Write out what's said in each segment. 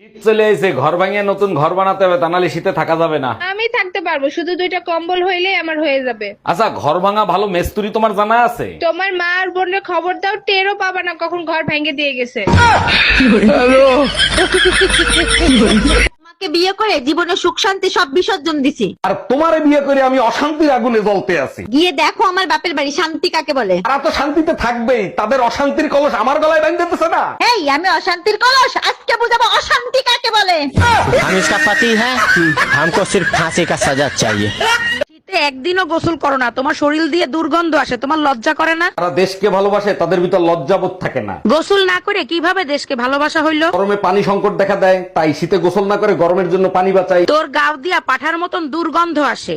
শীত চলে এসে ঘর ভাঙিয়ে নতুন ঘর বানাতে হবে তা নাহলে শীতে থাকা যাবে না। আমি থাকতে পারব শুধু দুইটা কম্বল হইলেই আমার হয়ে যাবে। আচ্ছা ঘর ভাঙা ভালো মেস্তুরি তোমার জানা আছে? তোমার মা আর বোনের খবর দাও টেরও পাবা না কখন ঘর ভেঙে দিয়ে গেছে। আমাকে বিয়ে করে জীবনে সুখ শান্তি সব বিসর্জন দিছি। আর তোমারে বিয়ে করে আমি অশান্তির আগুনে জ্বলতে আছি। গিয়ে দেখো আমার বাপের বাড়ি শান্তি কাকে বলে? তারা তো শান্তিতে থাকবেই তাদের অশান্তির কলস আমার গলায় বাঁধতেছে না। এই আমি অশান্তির কলস আজকে বুঝাবো हम इसका पति है हमको सिर्फ फांसी का सजा चाहिए শীতে একদিনও গোসল করো না তোমার শরীর দিয়ে দুর্গন্ধ আসে তোমার লজ্জা করে না তারা দেশকে ভালোবাসে তাদের ভিতর লজ্জাবোধ থাকে না গোসল না করে কিভাবে দেশকে ভালোবাসা হইলো গরমে পানি সংকট দেখা দেয় তাই শীতে গোসল না করে গরমের জন্য পানি বাঁচাই তোর গাও দিয়া পাঠার মতন দুর্গন্ধ আসে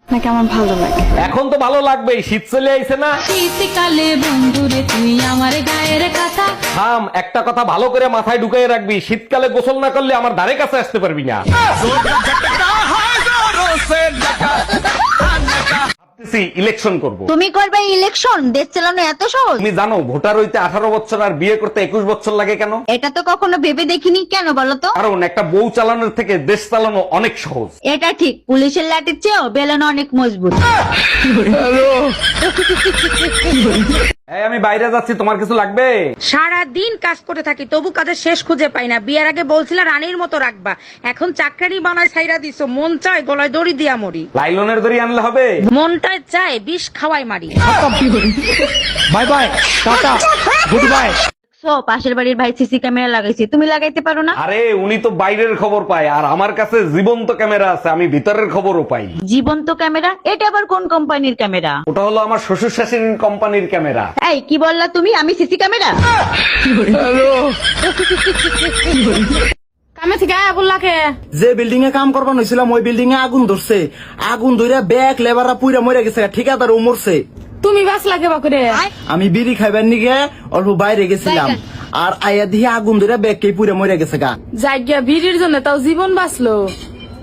আপনাকে আমার ভালো লাগে এখন তো ভালো লাগবেই শীত চলে আইছে না শীতকালে বন্ধুরে তুই আমার গায়ের কথা থাম একটা কথা ভালো করে মাথায় ঢুকিয়ে রাখবি। শীতকালে গোসল না করলে আমার ধারে কাছে আসতে পারবি না। ভাবতেছি ইলেকশন করব। তুমি করবে ইলেকশন দেশ চালানো এত সহজ। তুমি জানো ভোটার হইতে আঠারো বছর আর বিয়ে করতে একুশ বছর লাগে কেন? এটা তো কখনো ভেবে দেখিনি কেন বলো তো? কারণ একটা বউ চালানোর থেকে দেশ চালানো অনেক সহজ। এটা ঠিক পুলিশের লাঠির চেয়েও বেলন অনেক মজবুত। আমি বাইরে যাচ্ছি তোমার কিছু লাগবে? সারা দিন কাজ করে থাকি তবু কাজের শেষ খুঁজে পাই না। বিয়ের আগে বলছিল রানীর মতো রাখবা। এখন চাকরানি বানায় ছাইরা দিছো মন চায় গলায় দড়ি দিয়া মরি। লাইলনের দড়ি আনলে হবে? মনটা চায় বিষ খাওয়াই মারি। Bye bye tata good bye পাশের বাড়ির ভাই সিসি ক্যামেরা লাগাইছি। তুমি লাগাইতে পারো না? আরে উনি তো বাইরের খবর পায় আর আমার কাছে জীবন্ত ক্যামেরা আছে আমি ভিতরের খবরও পাই। জীবন্ত ক্যামেরা? এটা আবার কোন কোম্পানির ক্যামেরা? ওটা হলো আমার শ্বশুর শাশুড়ির কোম্পানির ক্যামেরা। এই কি বললা তুমি? আমি সিসি ক্যামেরা? কামে থেকে আয়া বললাকে। যে বিল্ডিং এ কাম করবার হয়েছিলাম ওই বিল্ডিং এ আগুন ধরছে। আগুন ধরে ব্যাগ লেবাররা পুইরা মরে গেছে ঠিকাদার ও মরছে। তুমি বাস লাগে বাকুরে আমি বিড়ি খাইবার নিগে অল্প বাইরে গেছিলাম। আর আয়া দিয়ে আগুন ধরে ব্যাগ কে পুইরা মরে গেছে গা। জায়গা ভিড়ির জন্য তাও জীবন বাঁচলো।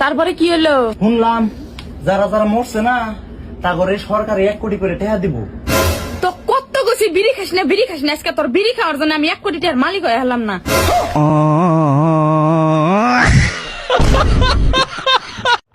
তারপরে কি হলো শুনলাম যারা যারা মরছে না তা করে সরকার এক কোটি করে টাকা দিব। তো কত গেছি বিড়ি খাস না বিড়ি খাস না আজকে তোর বিড়ি খাওয়ার জন্য আমি এক কোটি টাকার মালিক হয়ে হলাম না।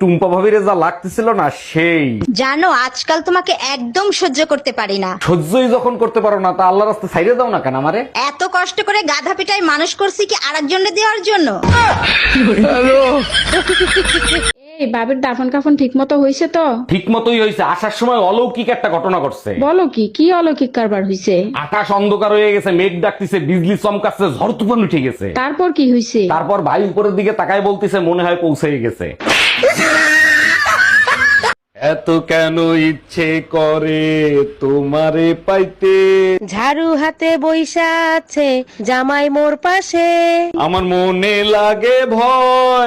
টুম্পা ভাবির যা লাগতেছিল না সেই। জানো আজকাল তোমাকে একদম সহ্য করতে পারি না। সহ্যই যখন করতে পারো না তা আল্লাহ রাস্তা দাও না কেন আমারে? এত কষ্ট করে গাধা পিটাই মানুষ করছি কি দেওয়ার জন্য? এই বাবির দাফন কাফন ঠিক মতো হয়েছে তো? ঠিক মতোই হয়েছে আসার সময় অলৌকিক একটা ঘটনা ঘটছে। বলো কি কি অলৌকিক কারবার হয়েছে আকাশ অন্ধকার হয়ে গেছে মেঘ ডাকতেছে বিজলি চমকাচ্ছে ঝড় তুফান উঠে গেছে। তারপর কি হয়েছে তারপর ভাই উপরের দিকে তাকায় বলতেছে মনে হয় পৌঁছে গেছে। এত কেন ইচ্ছে করে তোমারে পাইতে? ঝাড়ু হাতে বইসা আছে জামাই মোর পাশে। আমার মনে লাগে ভয়।